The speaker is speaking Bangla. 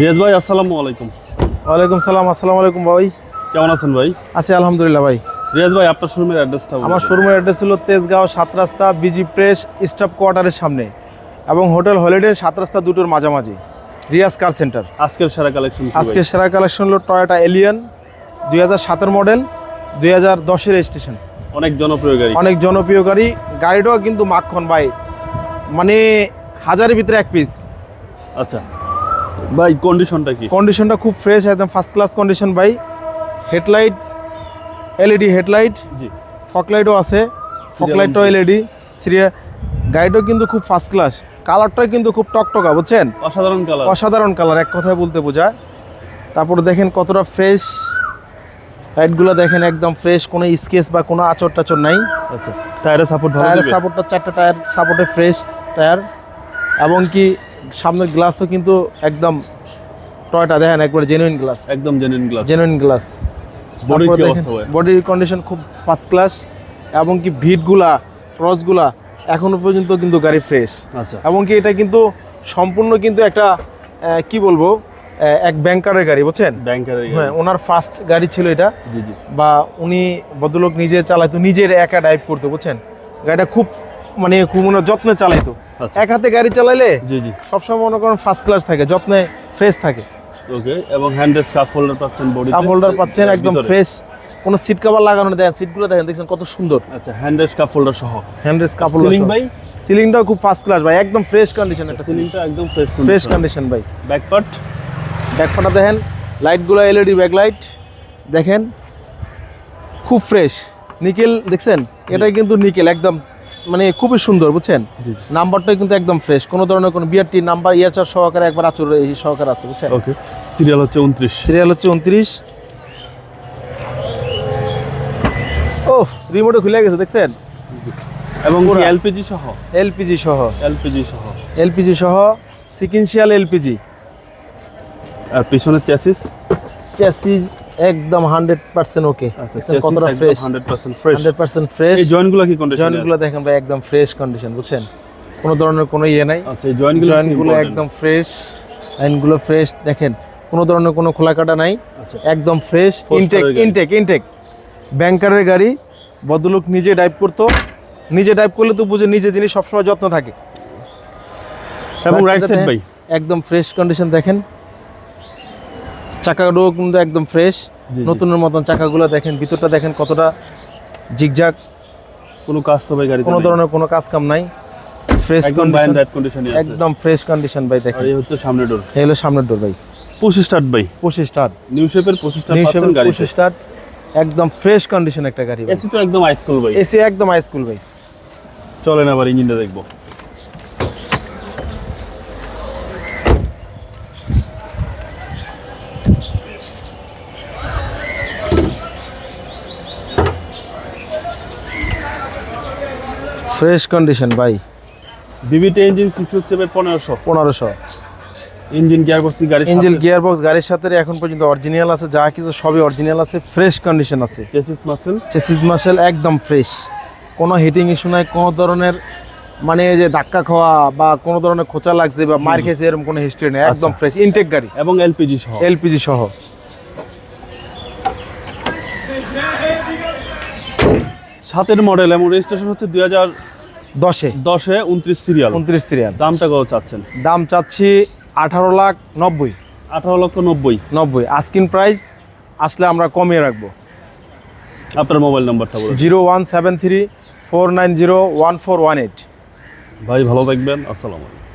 রিয়াজ ভাই আসসালামু আলাইকুম। ওয়ালাইকুম সালাম আসসালামু আলাইকুম ভাই। কেমন আছেন ভাই? আছি আলহামদুলিল্লাহ ভাই। রিয়াজ ভাই আপনার শোরুমের অ্যাড্রেসটা আমার শোরুমের অ্যাড্রেস হলো তেজগাঁও সাত রাস্তা বিজি প্রেস স্টাফ কোয়ার্টারের সামনে। এবং হোটেল হলিডে সাত রাস্তা দুটোর মাঝামাঝি। Riaz car centre. আজকের সেরা কালেকশন আজকে সেরা কালেকশন হলো টয়োটা এলিয়ন দুই হাজার সাতের মডেল দুই হাজার দশের রেজিস্ট্রেশন অনেক জনপ্রিয় গাড়ি। অনেক জনপ্রিয় গাড়ি। গাড়িটাও কিন্তু মাখন ভাই। মানে হাজারের ভিতরে এক পিস আচ্ছা। ভাই কন্ডিশনটা কি? কন্ডিশনটা খুব ফ্রেশ একদম ফার্স্ট ক্লাস কন্ডিশন ভাই। হেডলাইট এলইডি হেডলাইট জি। ফকলাইটও আছে ফকলাইটও এলইডি সিরিয়া গাড়িটাও কিন্তু খুব ফার্স্ট ক্লাস কালারটাও কিন্তু খুব টকটকা বুঝছেন? অসাধারণ কালার অসাধারণ কালার এক কথায় বলতে বোঝায় তারপর দেখেন কতটা ফ্রেশ লাইটগুলো দেখেন একদম ফ্রেশ কোনো স্কেচ বা কোনো আচর টাচর নাই। আচ্ছা টায়ারের সাপোর্ট টায়ারের সাপোর্টটা চারটা টায়ার সাপোর্টে ফ্রেশ টায়ার এবং কি সামনের গ্লাসও কিন্তু একদম টয়টা দেখেন একবার জেনুইন গ্লাস একদম জেনুইন গ্লাস জেনুইন গ্লাস বডির কন্ডিশন খুব ফার্স্ট ক্লাস এবং কি ভিটগুলা ক্রসগুলা এখনও পর্যন্ত কিন্তু গাড়ি ফ্রেশ আচ্ছা। এবং কি এটা কিন্তু সম্পূর্ণ কিন্তু একটা কি বলব এক ব্যাংকারের গাড়ি বুঝছেন? ব্যাংকের হ্যাঁ ওনার ফার্স্ট গাড়ি ছিল এটা। জি জি। বা উনি ভদ্রলোক নিজে চালাইতো নিজের একা ড্রাইভ করতো বুঝছেন? গাড়িটা খুব মানে মনে যত্নে চালাইতো আচ্ছা। এক হাতে গাড়ি চালাইলে জি জি। সবসময় মনে করেন ফার্স্ট ক্লাস থাকে যত্নে ফ্রেশ থাকে। ওকে এবং হ্যান্ডেল স্কাফ হোল্ডার পাচ্ছেন বডি কাপ হোল্ডার পাচ্ছেন একদম ফ্রেশ কোনো সিট কভার লাগানো নেই। দেখেন সিটগুলো দেখেন দেখছেন কত সুন্দর। আচ্ছা হ্যান্ডেল স্কাফ হোল্ডার সহ। হ্যান্ডেস কাপ সিলিং ভাই? সিলিংটাও খুব ফার্স্ট ক্লাস ভাই একদম ফ্রেশ কন্ডিশন একটা সিলিং সিলিংটা একদম ফ্রেশ ফ্রেশ কন্ডিশন ভাই। ব্যাক পার্ট ব্যাকপাটা দেখেন লাইটগুলো এলইডি ব্যাক লাইট দেখেন খুব ফ্রেশ নিকেল দেখছেন? এটাই কিন্তু নিকেল একদম মানে খুবই সুন্দর বুঝছেন? নাম্বারটাই কিন্তু একদম ফ্রেশ কোনো ধরনের কোনো বিআরটি নাম্বার ইয়াচার সহকারে একবার আচর এই সহকারে আছে বুঝছেন? ওকে সিরিয়াল হচ্ছে উনত্রিশ। সিরিয়াল হচ্ছে উনত্রিশ। ওফ রিমোটে খুলে গেছে দেখছেন? এবং। এলপিজি সহ? এলপিজি সহ। এলপিজি সহ। এলপিজি সহ সিকিনশিয়াল এলপিজি আর পিছনের চ্যাসিস চ্যাসিস একদম হান্ড্রেড পার্সেন্ট ওকে। আচ্ছা কতটা fresh hundred percent fresh hundred percent fresh এই জয়েন্টগুলো কি কন্ডিশন জয়েন্টগুলো দেখেন ভাই একদম ফ্রেশ কন্ডিশন বুঝছেন? কোনো ধরনের কোনো ইয়ে নাই। আচ্ছা এই জয়েন্টগুলো জয়েন্টগুলো একদম ফ্রেশ লাইনগুলো ফ্রেশ দেখেন কোনো ধরনের কোনো খোলা কাটা নাই। আচ্ছা। একদম ফ্রেশ ইনটেক ইনটেক ইনটেক ব্যাংকারের গাড়ি ভদ্রলোক নিজে ড্রাইভ করতো। নিজে ড্রাইভ করলে তো বুঝে নিজে জিনিস সবসময় যত্ন থাকে। এবং রাইট সাইড ভাই? একদম ফ্রেশ কন্ডিশন দেখেন। চাকাগুলো কিন্তু একদম ফ্রেশ নতুনের মতন চাকাগুলো দেখেন ভিতরটা দেখেন কতটা জিগজাগ কোনো কাজ তো ভাই গাড়ি কোনো ধরনের কোনো কাজ কাম নাই। ফ্রেশ কন্ডিশন একদম ফ্রেশ কন্ডিশন ভাই আর দেখেন এই হচ্ছে সামনে ডোর এই হলো সামনের ডোর ভাই। পুশ স্টার্ট ভাই। পঁচিশ স্টার্ট নিউ শেপের পুশ স্টার্ট পাচ্ছেন গাড়ি পঁচিশ স্টার্ট একদম ফ্রেশ কন্ডিশন একটা গাড়ি এসি তো একদম আইসকুল ভাই। এসি একদম হাই স্কুল ভাই। চলেন আবার ইঞ্জিনটা দেখব। ফ্রেশ কন্ডিশন ভাই। বিবিটি ইঞ্জিন সিসি হচ্ছে ভাই পনেরোশো। পনেরোশো। ইঞ্জিন গিয়ার বক্সি গাড়ি ইঞ্জিন গিয়ার বক্স গাড়ির সাথে এখন পর্যন্ত অরিজিনাল আছে যা কিছু সবই অরিজিনাল আছে ফ্রেশ কন্ডিশন আছে। চেসিস মাসেল চেসিস মাসেল একদম ফ্রেশ কোনো হিটিং ইস্যু নাই কোনো ধরনের মানে এই যে ধাক্কা খাওয়া বা কোনো ধরনের খোঁচা লাগছে বা মার খেয়েছে এরকম কোনো হিস্ট্রি নেই একদম ফ্রেশ ইনটেক গাড়ি। এবং এলপিজি সহ। এলপিজি সহ। সাতের মডেল এবং রেজিস্ট্রেশন হচ্ছে দুই হাজার দশে। দশে। উনত্রিশ সিরিয়াল উনত্রিশ সিরিয়াল দামটা কত চাচ্ছেন? দাম চাচ্ছি আঠারো লাখ নব্বই। আঠারো লক্ষ নব্বই। নব্বই। আস্কিন প্রাইস আসলে আমরা কমিয়ে রাখব। আপনার মোবাইল নাম্বারটা বলুন। Zero one seven three four nine zero one four one eight. ভাই ভালো থাকবেন। আসসালামু আলাইকুম।